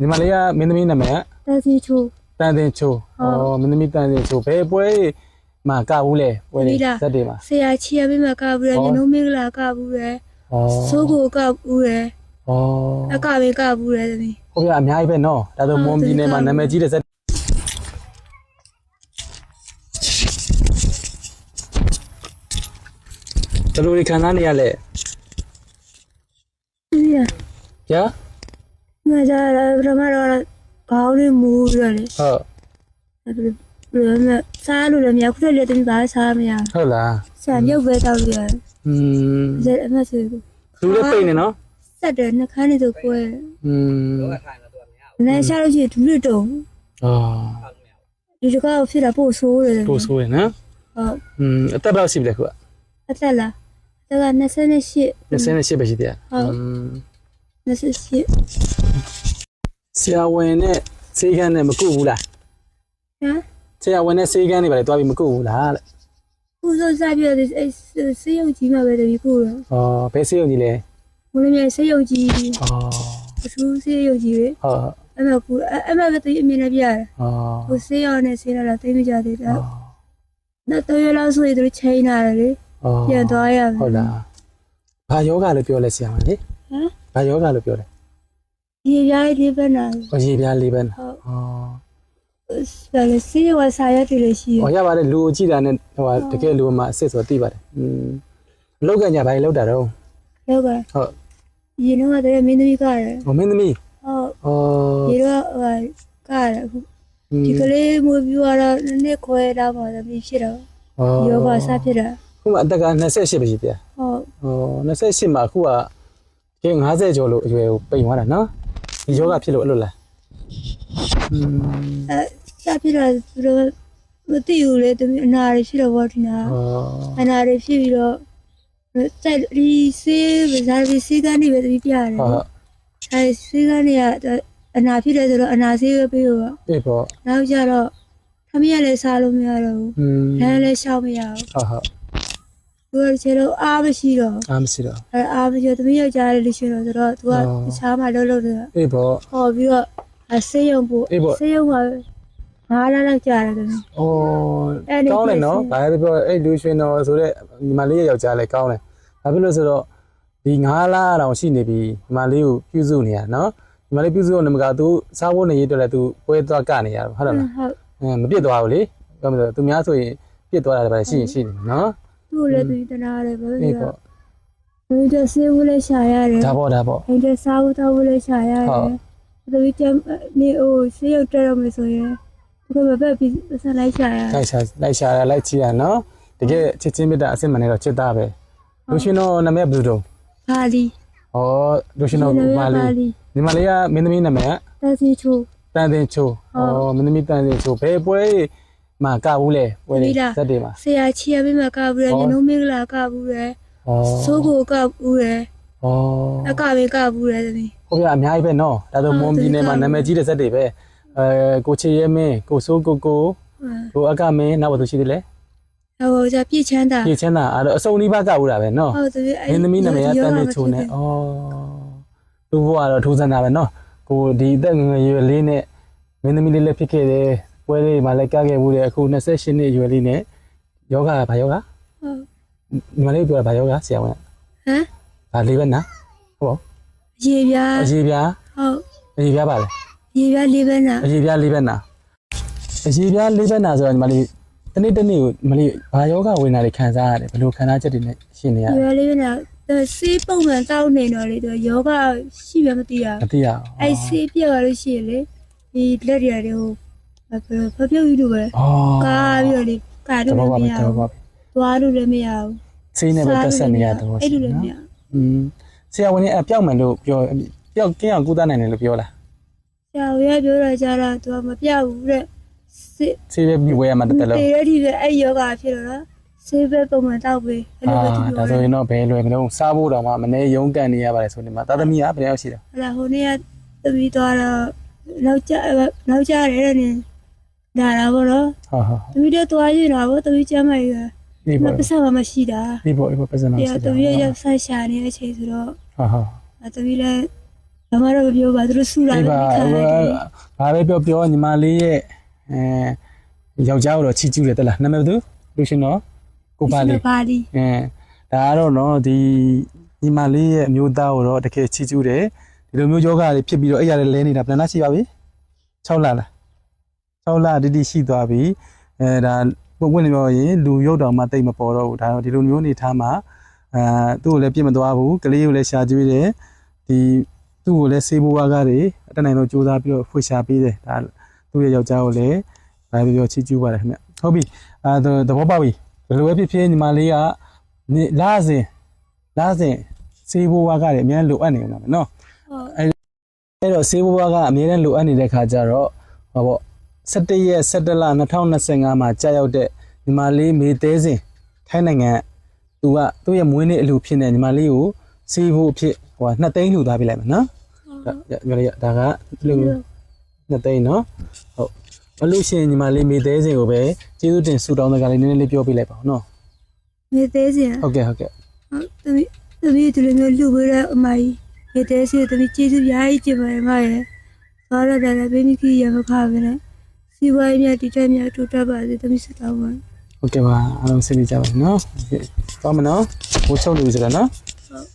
ညီမလေးကမင်းသမီးနာမည်ကတန်စီချို တန်တင်ချိုဟုတ်ဩမင်းသမီးတန်တင်ချိုဘယ်ပွဲမှာကဘူးလဲပွဲလေးဒီလားဇက်တွေမှာ ဆရာချီရပေးမှာကဘူးရဟောညလုံးမင်္ဂလာကဘူးရဩစိုးကိုကဘူးရဩအကပဲကဘူးရသမီး ဟုတ်ပြအများကြီးပဲနော်ဒါဆိုဟုတ်မွန်ပြည်နယ်မှာဒီကနာမည်ကြီးတဲ့ဇက်ဘယ်လိုတွေခံစားနေရလဲဒီရညာ ငါကြရပထမတော့ခေါင်းလေးမူးရတယ် ဟုတ် အဲ့ဒါဘယ်လိုလဲစားလို့လည်းမရခုတည်းလည်းသမီးဘာစားမရ ဟုတ်လား ဆရာမြုပ်ပဲတောက်ရတယ် อืม ဇက်အမဆွေကို လူလေးပိတ်နေနော် စက်တယ်နှခမ်းနေဆိုကွဲ อืม နန်းရှာလို့ရှိရင်ဒူးရတုံ อ๋อ ဒီတကောက်ဖြစ်တာပို့ဆိုးတယ် ပို့ဆိုးရနော် ဟုတ် อืมအသက်တော့ရှိပြီလေခုက အသက်လားတက28 28ပဲရှိသေးတယ် ဟုတ် อืม 28 ဆရာဝန်နဲ့စေကန်းနဲ့မကုဘူးလားဟမ်ဆရာဝန်နဲ့စေကန်းတွေပါလေတွားပြီးမကုဘူးလားတဲ့ခုစောစားပြတဲ့အဲစေးရုံကြီးမှာပဲတည်းခုတော့ဩဘယ်စေရုံကြီးလဲမလို့မြေစေးရုံကြီးဩအထူးစေးရုံကြီးပဲဟုတ်အဲ့မှာကူအဲ့မှာပဲတည်းအမြင်နဲ့ပြရတယ်ဩဟိုစေးရောက်နေစေးလာတာသိမကြသေးတာနောက်တော့ရလောက်ဆိုရင်သူချိန်လာတယ်လေဩပြန်သွားရမယ်ဟုတ်လားဘာယောဂလို့ပြောလဲဆရာမလေဟမ်ဘာယောဂလို့ပြောလဲ ဒီပြားလေးပဲနာဩရေပြားလေးပဲဩဟုတ်ဒါလေစေးရောက်ဆာရတယ်လေရှိဩရပါတယ်လူကိုကြည့်တာနဲ့ဟိုဟာတကယ်လူမှာအစ်စ်ဆိုသိပါတယ်อืมလောက်ကညာဘာကြီးလောက်တာတော့လောက်ကဟုတ်ရေတော့တည်းမင်းသမီးကရတယ်ဟိုမင်းသမီးဟုတ်ဩရေတော့ဟိုကရတယ်အခုဒီကလေးမွေးပြီးတော့နည်းခွဲတော့မှသမီးဖြစ်တော့ဩယောဂဆဖြစ်တာခုမှအသက်က28ပဲရှိသေးတယ်ဟုတ်ဟို28မှာအခုကကဲ50ကျော်လို့အရွယ်ကိုပိန်သွားတာနော် ဒီယောဂဖြစ်လို့အဲ့လိုလားအဲရှားဖြစ်တော့သူတို့မသိဘူးလေသူအနာတွေရှိတော့ဗောဒီနာအနာတွေဖြစ်ပြီးတော့ဆက်ဒီစေးဗဇာဒီစေးကနေပဲတပြရတယ်ဟုတ်အဲစေးကနေကအနာဖြစ်တယ်ဆိုတော့အနာစေးပဲပေးတော့ပေးပေါ့နောက်ကြတော့ခမရလည်းစားလို့မရတော့ဘူးဟင်းလည်းရှောက်မရဘူးဟုတ်ဟုတ် သူကခြေတော့အားမရှိတော့အားမရှိတော့အဲအားမရှိတော့သမီးယောက်ျားလေးရှိတော့ဆိုတော့သူကတခြားမှလှုပ်လှုပ်တယ်ပြေပေါ့ဟောပြီးတော့အဆေးရုံပို့အေးပေါ့ဆေးရုံမှာငါးလလောက်ကြာတယ်သမီးဩအဲ့ဒီကောင်းတယ်နော် place ဘာပဲပြောအဲ့လူရှင်တော်ဆိုတော့ညီမလေးရဲ့ယောက်ျားလည်းကောင်းတယ်ဘာဖြစ်လို့ဆိုတော့ဒီ9လတောင်ရှိနေပြီညီမလေးကိုပြုစုနေရနော်ညီမလေးပြုစုတော့နမကသူစားဖို့နေရတော့လည်းသူပွဲသွားကနေရဟုတ်တယ်လားဟုတ်အဲမပြစ်သွားဘူးလေပြောမလို့သူများဆိုရင်ပြစ်သွားတာလည်းပဲရှိရင်ရှိနေတယ်နော် သူ့လည်းသူတနာတယ်ဘာလို့အေးလဲပေါ့သူတို့ဆေးဝလည်းရှာရတယ်ဒါပေါ့ဒါပေါ့အိမ်ထဲစားဖို့တော့လည်းရှာရတဟုယ်တ်သူတို့ကျနေအိုဆေးရုံတက်တော့မယ်ဆိုရင်သူကဘက်ပြီးဆက်လိုက်ရှာရလိုက်ရှာလိုက်ရှာရလိုက်ချီရနော်တကယ်ချစ်ချင်းမြတ်တာအစစ်မှန်နေတော့ချစ်သားပဲလူရှင်တော်နာမည်ဘယ်လိုတော့ဘာလီဩလူရှင်တော်ဘာလေးညီမလေးကမင်းသမီးနာမည်ကတစီချိုတန်တင်ချိုဩမင်းသမီးတန်တင်ချိုဘယ်ပွဲ မှာကဘူးလဲပွဲလေးဇက်တွေမှာဆရာချီရပေးမှာကဘူးရညလုံးမင်္ဂလာကဘူးရဩစိုးကိုကဘူးရဩအကပဲကဘူးရသမီးဟုတ်ပြအများကြီးပဲနော်ဒါဆိုမွန်ပြည်နယ်မှာနာမည်ကြီးတဲ့ဇက်တွေပဲအဲကိုချေရဲမင်းကိုစိုးကိုကိုကိုအကမင်းနောက်ဘာလို့ရှိသေးလဲဟိုကြပြည့်ချမ်းသာပြေချမ်းသာအဲ့တော့အစုံနီးပါးကဘူးတာပဲနော်ဟုတ်တယ်မင်းသမီးနာမည်ကတန်နေချိုနဲ့ဩသူ့ဘဝကတော့ထူးဆန်းတာပဲနော်ကိုဒီအသက်ငယ်ငယ်ရွယ်လေးနဲ့မင်းသမီးလေးလည်းဖြစ်ခဲ့တယ် ပွဲလေးမှာလည်းကခဲ့ဘူးတယ်အခု28နှစ်ရွယ်လေးနဲ့ယောဂဘာယောဂဟုတ်ညီမလေးပြောတာဘာယောဂဆရာဝန်ဟမ်ဘာလေးပဲနာဟုတ်ရေပြားအရေးပြားဟုတ်အရေးပြားပါလေရေပြားလေးပဲနာအရေးပြားလေးပဲနာအရေးပြားလေးပဲနာဆိုတော့ညီမလေးတနေ့တနေ့ကိုညီမလေးဘာယောဂဝင်တာတွေခံစားရတယ်ဘယ်လိုခံစားချက်တွေနဲ့ရှင်နေရရေလဲပြားလေးပဲနာစေးပုံမှန်တောက်နေတော့လေသူယောဂရှိမှမသိရမသိရအောင်အဲစေးပြက်သွားလို့ရှိရင်လေဒီလက်တွေတွေဟို ဖပြုတ်ယူလို့ပဲဩကားပြီးတော့လေကားတလို့ဘောပါမပဲရတဘောဘူးပါပဲသွားလို့လည်းမရဘူးစိတ်နဲ့ပဲတက်ဆက်နေရတော့အဲ့လိုလည်းမရอืมဆရာဝန်ကြီးအပြောက်မှန်လို့ပြောပျောက်ကင်းအောင်ကုသနိုင်တယ်လို့ပြောလားဆရာဝရပြောတာကြတာသူကမပြဘူးတဲ့စေးဆေးပဲပြီးဝဲရမှာတက်တက်လို့တေရတိပဲအဲ့ယောဂဖြစ်တော့နော်စေးပဲပုံမှန်တောက်ပဲအဲ့လိုအာပဲသူဒါပြောဆိုရင်တော့ဘယ်လွယ်မလို့စားဖို့တော့မှမနေရုံးကန်နေရပါတယ်ဆိုနေမှာသာသမီကဘယ်ရောက်ရှိတာဟလာဟိုနေ့ကသမီးသွားတော့နောက်ကျနောက်ကျရဲတဲ့နေဒါ လာဘောနော်ဟုတ်ဟုတ်သမီးတို့သွားရတာဘောသမီးကျမ်းမရဒီမပေါ့ပစမမရှိတာဒီပေါ့ဒီပေါ့ပစနာပြရှိတာသမီးရောက်ဆက်ရှာနေတဲ့အချိန်ဆိုတော့ဟုတ်ဟုတ်သမီးလည်းဘာမှတော့မပြောပါသူတို့ဆူလာဒီတယ်ပါခါလိုက်တယ်ဘာပဲပြောပြောညီမလေးရဲ့အဲယောက်ျားကိုတော့ချီကျူးတယ်တလားနာမည်ဘယ်သူလူရှင်နော်ကိုပါလေးပါလီအဲဒါကတော့နော်ဒီညီမလေးရဲ့အမျိုးသားကိုတော့တကယ်ချီကျူးတယ်ဒီလိုမျိုးယောဂတွေဖြစ်ပြီးတော့အဲ့ရတဲ့လဲနေတာပြန်လာရှိပါပြီ6လလား 6လတိတိရှိသွားပြီအဲဒါပုံပွင့်နေပြောရင်လူရုပ်တော်မှတိတ်မပေါ်တော့ဘူးဒါတော့ဒီလိုမျိုးနေထားမှာအာသူ့ကိုလည်းပြစ်မသွားဘူးကလေးကိုလည်းရှာကျွေးတယ်ဒီသူ့ကိုလည်းဆေးဘိုးဝါးကားတွေအတတ်နိုင်ဆုံးစူးစမ်းပြီးတော့ဖွေရှာပေးတယ်ဒါသူ့ရဲ့ယောက်ျားကိုလည်းဘာပြောပြောချီကျူးပါတယ်ခင်ဗျဟုတ်ပြီအာသဘောပေါက်ပြီဘယ်လိုပဲဖြစ်ဖြစ်ညီမလေးက နေလာစဉ်လာစဉ်စေးဘိုးဝါကလည်းအများကြီးလိုအပ်နေမှာပဲเนาะ ဟုတ် အဲ့တော့စေးဘိုးဝါကအများကြီးလိုအပ်နေတဲ့ခါကျတော့ဟောပေါ့ 17ရက်17လ2025မှာကြာရောက်တဲ့ညီမလေးမေသေးစဉ်ထိုင်းနိုင်ငံသူကသူ့ရဲ့မွေးနေ့အလူဖြစ်နေညီမလေးကိုစေးဘိုးအဖြစ်ဟိုကနှစ်သိန်းလှူသားပေးလိုက်မယ်နော်ဒါရရဒါကလူနှစ်သိန်းနော်ဟုတ်မလို့ရှိရင်ညီမလေးမေသေးစဉ်ကိုပဲကျေးဇူးတင်ဆုတောင်းတဲ့ကလေးနည်းနည်းလေးပြောပြလိုက်ပါဦးနော်မြေသေးစင်ဟုတ်ကဲ့ဟုတ်ကဲ့ဟုတ်သမီးသမီးဒီလိုမျိုးလူပေးတဲ့အမကြီးမြေသေးစင်သမီးကျေးဇူးများကြီးကျင်ပါတယ်မရဲ့သွားရတာလည်းဘိမိကြီးရမခါပဲနဲ့ စီဝိုင်းမြတ်တိတက်မြတ်တူတက်ပါစေသမီးစတောင်းပါဟုတ်ကဲ့ပါအားလုံးဆင်ပြေကြပါနော်ဟုတ်ကဲ့သွားမနော်ဘိုးချုပ်နေပြီဆိုတော့နော်ဟုတ်